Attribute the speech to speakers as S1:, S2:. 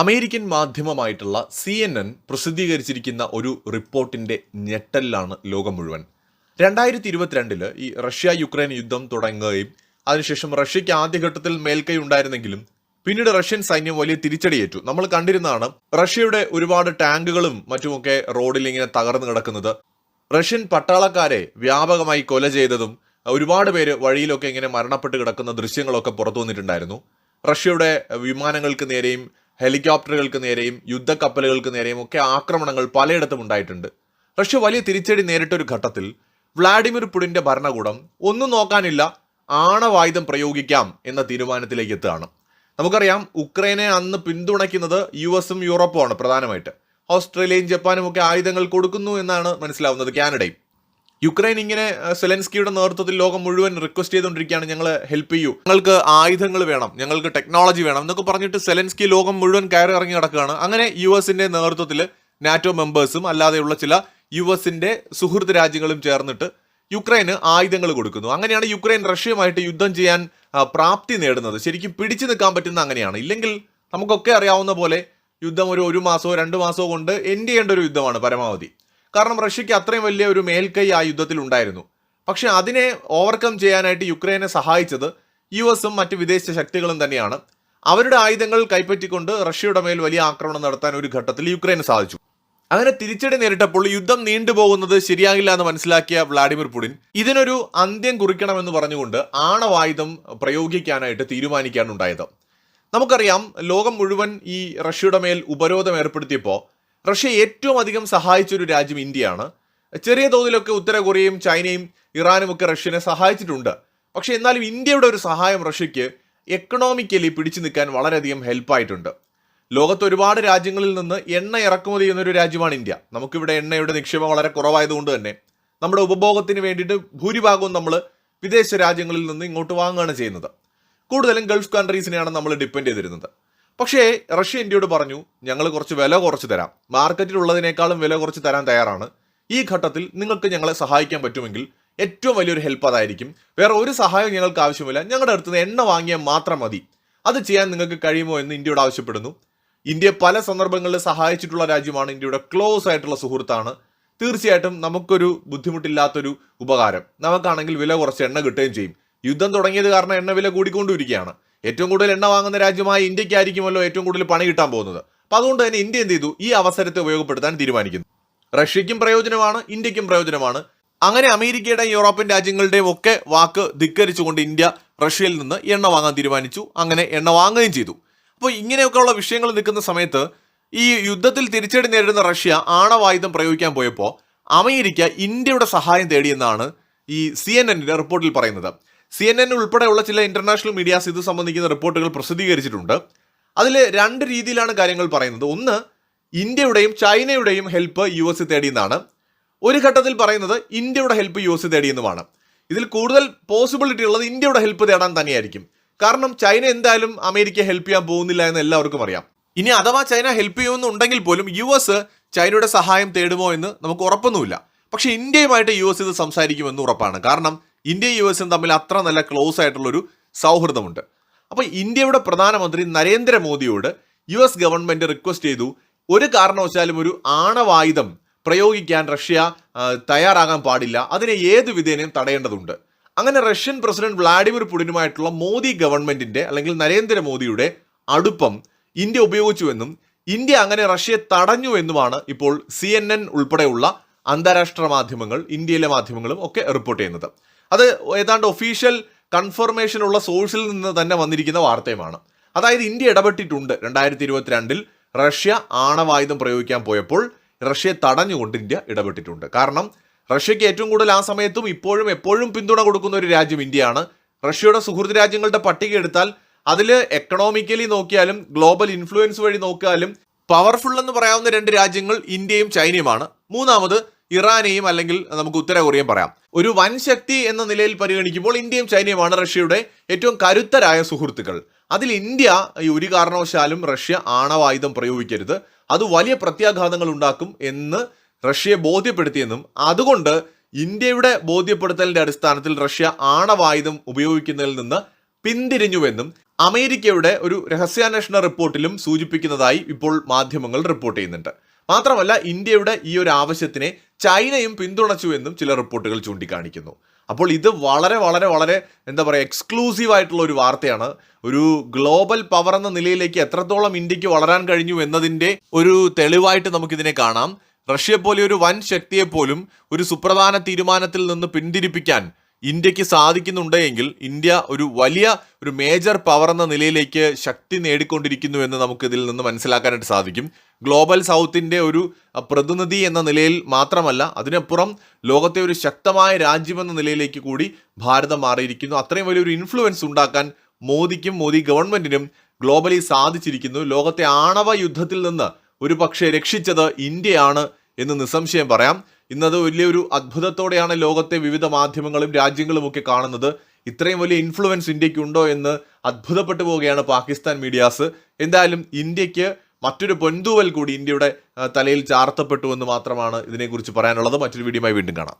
S1: American മാധ്യമമായിട്ടുള്ള C N N പ്രസിദ്ധീകരിച്ചിരിക്കുന്ന ഒരു റിപ്പോർട്ടിന്റെ ഞെട്ടലിലാണ് ലോകം മുഴുവൻ. രണ്ടായിരത്തി ഇരുപത്തിരണ്ടിൽ ഈ റഷ്യ യുക്രൈൻ യുദ്ധം തുടങ്ങുകയും അതിനുശേഷം റഷ്യയ്ക്ക് ആദ്യഘട്ടത്തിൽ മേൽക്കൈ ഉണ്ടായിരുന്നെങ്കിലും പിന്നീട് റഷ്യൻ സൈന്യം വലിയ തിരിച്ചടിയേറ്റു. നമ്മൾ കണ്ടിരുന്നതാണ് റഷ്യയുടെ ഒരുപാട് ടാങ്കുകളും മറ്റുമൊക്കെ റോഡിൽ ഇങ്ങനെ തകർന്നു കിടക്കുന്നത്. റഷ്യൻ പട്ടാളക്കാരെ വ്യാപകമായി കൊല ചെയ്തതും ഒരുപാട് പേര് വഴിയിലൊക്കെ ഇങ്ങനെ മരണപ്പെട്ട് കിടക്കുന്ന ദൃശ്യങ്ങളൊക്കെ പുറത്തു വന്നിട്ടുണ്ടായിരുന്നു റഷ്യയുടെ വിമാനങ്ങൾക്ക് നേരെയും ഹെലികോപ്റ്ററുകൾക്ക് നേരെയും യുദ്ധക്കപ്പലുകൾക്ക് നേരെയും ഒക്കെ ആക്രമണങ്ങൾ പലയിടത്തും ഉണ്ടായിട്ടുണ്ട്. റഷ്യ വലിയ തിരിച്ചടി നേരിട്ട ഒരു ഘട്ടത്തിൽ വ്ളാഡിമിർ പുടിന്റെ ഭരണകൂടം ഒന്നും നോക്കാനില്ല ആണവായുധം പ്രയോഗിക്കാം എന്ന തീരുമാനത്തിലേക്ക് എത്തുകയാണ്. നമുക്കറിയാം ഉക്രൈനെ അന്ന് പിന്തുണയ്ക്കുന്നത് യു എസും യൂറോപ്പുമാണ് പ്രധാനമായിട്ട്. ഓസ്ട്രേലിയയും ജപ്പാനും ഒക്കെ ആയുധങ്ങൾ കൊടുക്കുന്നു എന്നാണ് മനസ്സിലാവുന്നത് കാനഡയും. യുക്രൈൻ ഇങ്ങനെ സെലൻസ്കിയുടെ നേതൃത്വത്തിൽ ലോകം മുഴുവൻ റിക്വസ്റ്റ് ചെയ്തുകൊണ്ടിരിക്കുകയാണ് ഞങ്ങൾ ഹെൽപ്പ് ചെയ്യൂ. ഞങ്ങൾക്ക് ആയുധങ്ങൾ വേണം ഞങ്ങൾക്ക് ടെക്നോളജി വേണം എന്നൊക്കെ പറഞ്ഞിട്ട് സെലൻസ്കി ലോകം മുഴുവൻ കയറി ഇറങ്ങി നടക്കുകയാണ്. അങ്ങനെ യു എസിന്റെ നേതൃത്വത്തിൽ നാറ്റോ മെമ്പേഴ്സും അല്ലാതെയുള്ള ചില യു എസിന്റെ സുഹൃത്ത് രാജ്യങ്ങളും ചേർന്നിട്ട് യുക്രൈന് ആയുധങ്ങൾ കൊടുക്കുന്നു. അങ്ങനെയാണ് യുക്രൈൻ റഷ്യയുമായിട്ട് യുദ്ധം ചെയ്യാൻ പ്രാപ്തി നേടുന്നത്. ശരിക്കും പിടിച്ചു നിൽക്കാൻ പറ്റുന്ന അങ്ങനെയാണ്. ഇല്ലെങ്കിൽ നമുക്കൊക്കെ അറിയാവുന്ന പോലെ യുദ്ധം ഒരു ഒരു മാസമോ രണ്ട് മാസമോ കൊണ്ട് എൻഡ് ചെയ്യേണ്ട ഒരു യുദ്ധമാണ് പരമാവധി. കാരണം റഷ്യയ്ക്ക് അത്രയും വലിയ ഒരു മേൽക്കൈ ആ യുദ്ധത്തിൽ ഉണ്ടായിരുന്നു. പക്ഷെ അതിനെ ഓവർകം ചെയ്യാനായിട്ട് യുക്രൈനെ സഹായിച്ചത് യു എസും മറ്റ് വിദേശ ശക്തികളും തന്നെയാണ്. അവരുടെ ആയുധങ്ങൾ കൈപ്പറ്റിക്കൊണ്ട് റഷ്യയുടെ മേൽ വലിയ ആക്രമണം നടത്താൻ ഒരു ഘട്ടത്തിൽ യുക്രൈന് സാധിച്ചു. അങ്ങനെ തിരിച്ചടി നേരിട്ടപ്പോൾ യുദ്ധം നീണ്ടുപോകുന്നത് ശരിയാകില്ല എന്ന് മനസ്സിലാക്കിയ വ്ളാഡിമിർ പുടിൻ ഇതിനൊരു അന്ത്യം കുറിക്കണമെന്ന് പറഞ്ഞുകൊണ്ട് ആണവായുധം പ്രയോഗിക്കാനായിട്ട് തീരുമാനിക്കാനുണ്ടായത് നമുക്കറിയാം ലോകം മുഴുവൻ ഈ റഷ്യയുടെ മേൽ ഉപരോധം ഏർപ്പെടുത്തിയപ്പോൾ റഷ്യ ഏറ്റവും അധികം സഹായിച്ച ഒരു രാജ്യം ഇന്ത്യയാണ്. ചെറിയ തോതിലൊക്കെ ഉത്തര കൊറിയയും ചൈനയും ഇറാനും ഒക്കെ റഷ്യനെ സഹായിച്ചിട്ടുണ്ട്. പക്ഷെ എന്നാലും ഇന്ത്യയുടെ ഒരു സഹായം റഷ്യക്ക് എക്കണോമിക്കലി പിടിച്ചു നിൽക്കാൻ വളരെയധികം ഹെൽപ്പായിട്ടുണ്ട് ലോകത്ത് ഒരുപാട് രാജ്യങ്ങളിൽ നിന്ന് എണ്ണ ഇറക്കുമതി ചെയ്യുന്നൊരു രാജ്യമാണ് ഇന്ത്യ. നമുക്കിവിടെ എണ്ണയുടെ നിക്ഷേപം വളരെ കുറവായതുകൊണ്ട് തന്നെ. നമ്മുടെ ഉപഭോഗത്തിന് വേണ്ടിയിട്ട് ഭൂരിഭാഗവും നമ്മൾ വിദേശ രാജ്യങ്ങളിൽ നിന്ന് ഇങ്ങോട്ട് വാങ്ങുകയാണ് ചെയ്യുന്നത്. കൂടുതലും ഗൾഫ് കൺട്രീസിനെയാണ് നമ്മൾ ഡിപ്പെൻഡ് ചെയ്തിരുന്നത്. പക്ഷേ റഷ്യ ഇന്ത്യയോട് പറഞ്ഞു ഞങ്ങൾ കുറച്ച് വില കുറച്ച് തരാം. മാർക്കറ്റിലുള്ളതിനേക്കാളും വില കുറച്ച് തരാൻ തയ്യാറാണ്. ഈ ഘട്ടത്തിൽ നിങ്ങൾക്ക് ഞങ്ങളെ സഹായിക്കാൻ പറ്റുമെങ്കിൽ ഏറ്റവും വലിയൊരു ഹെൽപ്പ് അതായിരിക്കും. വേറെ ഒരു സഹായം ഞങ്ങൾക്ക് ആവശ്യമില്ല. ഞങ്ങളുടെ അടുത്ത് എണ്ണ വാങ്ങിയാൽ മാത്രം മതി. അത് ചെയ്യാൻ നിങ്ങൾക്ക് കഴിയുമോ എന്ന് ഇന്ത്യയോട് ആവശ്യപ്പെടുന്നു. ഇന്ത്യ പല സന്ദർഭങ്ങളിൽ സഹായിച്ചിട്ടുള്ള രാജ്യമാണ് ഇന്ത്യയുടെ ക്ലോസ് ആയിട്ടുള്ള സുഹൃത്താണ്. തീർച്ചയായിട്ടും നമുക്കൊരു ബുദ്ധിമുട്ടില്ലാത്തൊരു ഉപകാരം. നമുക്കാണെങ്കിൽ വില കുറച്ച് എണ്ണ കിട്ടുകയും ചെയ്യും. യുദ്ധം തുടങ്ങിയത് കാരണം എണ്ണ വില കൂടിക്കൊണ്ടിരിക്കുകയാണ്. ഏറ്റവും കൂടുതൽ എണ്ണ വാങ്ങുന്ന രാജ്യമായ ഇന്ത്യക്കായിരിക്കുമല്ലോ ഏറ്റവും കൂടുതൽ പണി കിട്ടാൻ പോകുന്നത്. അപ്പോൾ അതുകൊണ്ട് തന്നെ ഇന്ത്യ എന്ത് ചെയ്തു? ഈ അവസരത്തെ ഉപയോഗപ്പെടുത്താൻ തീരുമാനിക്കുന്നു. റഷ്യയ്ക്കും പ്രയോജനമാണ് ഇന്ത്യക്കും പ്രയോജനമാണ്. അങ്ങനെ അമേരിക്കയുടെയും യൂറോപ്യൻ രാജ്യങ്ങളുടെയും ഒക്കെ വാക്ക് ധിക്കരിച്ചുകൊണ്ട് ഇന്ത്യ റഷ്യയിൽ നിന്ന് എണ്ണ വാങ്ങാൻ തീരുമാനിച്ചു. അങ്ങനെ എണ്ണ വാങ്ങുകയും ചെയ്തു. അപ്പോൾ ഇങ്ങനെയൊക്കെയുള്ള വിഷയങ്ങൾ നിൽക്കുന്ന സമയത്ത് ഈ യുദ്ധത്തിൽ തിരിച്ചടി നേരിടുന്ന റഷ്യ ആണവായുധം പ്രയോഗിക്കാൻ പോയപ്പോൾ അമേരിക്ക ഇന്ത്യയുടെ സഹായം തേടിയെന്നാണ് ഈ സി എൻ റിപ്പോർട്ടിൽ പറയുന്നത്. സി എൻ എൻ ഉൾപ്പെടെയുള്ള ചില ഇന്റർനാഷണൽ മീഡിയാസ് ഇത് സംബന്ധിക്കുന്ന റിപ്പോർട്ടുകൾ പ്രസിദ്ധീകരിച്ചിട്ടുണ്ട്. അതിൽ രണ്ട് രീതിയിലാണ് കാര്യങ്ങൾ പറയുന്നത്. ഒന്ന് ഇന്ത്യയുടെയും ചൈനയുടെയും ഹെൽപ്പ് യു എസ് തേടിയെന്നാണ്. ഒരു ഘട്ടത്തിൽ പറയുന്നത് ഇന്ത്യയുടെ ഹെൽപ്പ് യു എസ് തേടിയെന്നുമാണ്. ഇതിൽ കൂടുതൽ പോസിബിലിറ്റി ഉള്ളത് ഇന്ത്യയുടെ ഹെൽപ്പ് തേടാൻ തന്നെയായിരിക്കും. കാരണം ചൈന എന്തായാലും അമേരിക്ക ഹെൽപ്പ് ചെയ്യാൻ പോകുന്നില്ല എന്ന് എല്ലാവർക്കും അറിയാം. ഇനി അഥവാ ചൈന ഹെൽപ്പ് ചെയ്യുമെന്നുണ്ടെങ്കിൽ പോലും യു എസ് ചൈനയുടെ സഹായം തേടുമോ എന്ന് നമുക്ക് ഉറപ്പൊന്നുമില്ല. പക്ഷേ ഇന്ത്യയുമായിട്ട് യു എസ് ഇത് സംസാരിക്കുമെന്ന് ഉറപ്പാണ്. കാരണം ഇന്ത്യയും യു എസും തമ്മിൽ അത്ര നല്ല ക്ലോസ് ആയിട്ടുള്ളൊരു സൗഹൃദമുണ്ട്. അപ്പോൾ ഇന്ത്യയുടെ പ്രധാനമന്ത്രി നരേന്ദ്രമോദിയോട് യു എസ് ഗവൺമെന്റ് റിക്വസ്റ്റ് ചെയ്തു ഒരു കാരണവശാലും ഒരു ആണവായുധം പ്രയോഗിക്കാൻ റഷ്യ തയ്യാറാകാൻ പാടില്ല. അതിനെ ഏത് വിധേനയും തടയേണ്ടതുണ്ട്. അങ്ങനെ റഷ്യൻ പ്രസിഡന്റ് വ്ളാഡിമിർ പുടിനുമായിട്ടുള്ള മോദി ഗവൺമെന്റിന്റെ അല്ലെങ്കിൽ നരേന്ദ്രമോദിയുടെ അടുപ്പം ഇന്ത്യ ഉപയോഗിച്ചുവെന്നും ഇന്ത്യ അങ്ങനെ റഷ്യയെ തടഞ്ഞു എന്നുമാണ് ഇപ്പോൾ സി ഉൾപ്പെടെയുള്ള അന്താരാഷ്ട്ര മാധ്യമങ്ങൾ ഇന്ത്യയിലെ മാധ്യമങ്ങളും ഒക്കെ റിപ്പോർട്ട് ചെയ്യുന്നത്. അത് ഏതാണ്ട് ഒഫീഷ്യൽ കൺഫർമേഷനുള്ള സോഴ്സിൽ നിന്ന് തന്നെ വന്നിരിക്കുന്ന വാർത്തയുമാണ്. അതായത് ഇന്ത്യ ഇടപെട്ടിട്ടുണ്ട് രണ്ടായിരത്തി ഇരുപത്തിരണ്ടിൽ റഷ്യ ആണവായുധം പ്രയോഗിക്കാൻ പോയപ്പോൾ റഷ്യയെ തടഞ്ഞുകൊണ്ട് ഇന്ത്യ ഇടപെട്ടിട്ടുണ്ട്. കാരണം റഷ്യയ്ക്ക് ഏറ്റവും കൂടുതൽ ആ സമയത്തും ഇപ്പോഴും എപ്പോഴും പിന്തുണ കൊടുക്കുന്ന ഒരു രാജ്യം ഇന്ത്യയാണ്. റഷ്യയുടെ സുഹൃത്ത് രാജ്യങ്ങളുടെ പട്ടിക എടുത്താൽ അതിൽ എക്കണോമിക്കലി നോക്കിയാലും ഗ്ലോബൽ ഇൻഫ്ലുവൻസ് വഴി നോക്കിയാലും പവർഫുൾ എന്ന് പറയാവുന്ന രണ്ട് രാജ്യങ്ങൾ ഇന്ത്യയും ചൈനയുമാണ്. മൂന്നാമത് ഇറാനെയും അല്ലെങ്കിൽ നമുക്ക് ഉത്തര കൊറിയയും പറയാം. ഒരു വൻ ശക്തി എന്ന നിലയിൽ പരിഗണിക്കുമ്പോൾ ഇന്ത്യയും ചൈനയുമാണ് റഷ്യയുടെ ഏറ്റവും കരുത്തരായ സുഹൃത്തുക്കൾ. അതിൽ ഇന്ത്യ ഈ ഒരു കാരണവശാലും റഷ്യ ആണവായുധം പ്രയോഗിക്കരുത്. അത് വലിയ പ്രത്യാഘാതങ്ങൾ ഉണ്ടാക്കും എന്ന് റഷ്യയെ ബോധ്യപ്പെടുത്തിയെന്നും അതുകൊണ്ട് ഇന്ത്യയുടെ ബോധ്യപ്പെടുത്തലിന്റെ അടിസ്ഥാനത്തിൽ റഷ്യ ആണവായുധം ഉപയോഗിക്കുന്നതിൽ നിന്ന് പിന്തിരിഞ്ഞുവെന്നും അമേരിക്കയുടെ ഒരു രഹസ്യാന്വേഷണ റിപ്പോർട്ടിലും സൂചിപ്പിക്കുന്നതായി ഇപ്പോൾ മാധ്യമങ്ങൾ റിപ്പോർട്ട് ചെയ്യുന്നുണ്ട്. മാത്രമല്ല ഇന്ത്യയുടെ ഈ ഒരു ആവശ്യത്തിനെ ചൈനയും പിന്തുണച്ചു എന്നും ചില റിപ്പോർട്ടുകൾ ചൂണ്ടിക്കാണിക്കുന്നു. അപ്പോൾ ഇത് വളരെ വളരെ വളരെ എന്താ പറയുക എക്സ്ക്ലൂസീവ് ആയിട്ടുള്ള ഒരു വാർത്തയാണ്. ഒരു ഗ്ലോബൽ പവർ എന്ന നിലയിലേക്ക് എത്രത്തോളം ഇന്ത്യയ്ക്ക് വളരാൻ കഴിഞ്ഞു എന്നതിന്റെ ഒരു തെളിവായിട്ട് നമുക്കിതിനെ കാണാം. റഷ്യ പോലെ ഒരു വൻ ശക്തിയെപ്പോലും ഒരു സുപ്രധാന തീരുമാനത്തിൽ നിന്ന് പിന്തിരിപ്പിക്കാൻ ഇന്ത്യയ്ക്ക് സാധിക്കുന്നുണ്ട് എങ്കിൽ ഇന്ത്യ ഒരു വലിയ ഒരു മേജർ പവർ എന്ന നിലയിലേക്ക് ശക്തി നേടിക്കൊണ്ടിരിക്കുന്നു എന്ന് നമുക്കിതിൽ നിന്ന് മനസ്സിലാക്കാനായിട്ട് സാധിക്കും. ഗ്ലോബൽ സൗത്തിന്റെ ഒരു പ്രതിനിധി എന്ന നിലയിൽ മാത്രമല്ല അതിനപ്പുറം ലോകത്തെ ഒരു ശക്തമായ രാജ്യമെന്ന നിലയിലേക്ക് കൂടി ഭാരതം മാറിയിരിക്കുന്നു. അത്രയും വലിയൊരു ഇൻഫ്ലുവൻസ് ഉണ്ടാക്കാൻ മോദിക്കും മോദി ഗവൺമെന്റിനും ഗ്ലോബലി സാധിച്ചിരിക്കുന്നു. ലോകത്തെ ആണവ യുദ്ധത്തിൽ നിന്ന് ഒരു പക്ഷേ രക്ഷിച്ചത് ഇന്ത്യയാണ് എന്ന് നിസ്സംശയം പറയാം. ഇന്നത് വലിയൊരു അത്ഭുതത്തോടെയാണ് ലോകത്തെ വിവിധ മാധ്യമങ്ങളും രാജ്യങ്ങളും ഒക്കെ കാണുന്നത്. ഇത്രയും വലിയ ഇൻഫ്ലുവൻസ് ഇന്ത്യക്കുണ്ടോ എന്ന് അത്ഭുതപ്പെട്ടു പോവുകയാണ് പാകിസ്ഥാൻ മീഡിയാസ് എന്തായാലും ഇന്ത്യയ്ക്ക് മറ്റൊരു പൊൻതൂവൽ കൂടി ഇന്ത്യയുടെ തലയിൽ ചാർത്തപ്പെട്ടു എന്ന് മാത്രമാണ് ഇതിനെക്കുറിച്ച് പറയാനുള്ളത്. മറ്റൊരു വീഡിയോയുമായി വീണ്ടും കാണാം.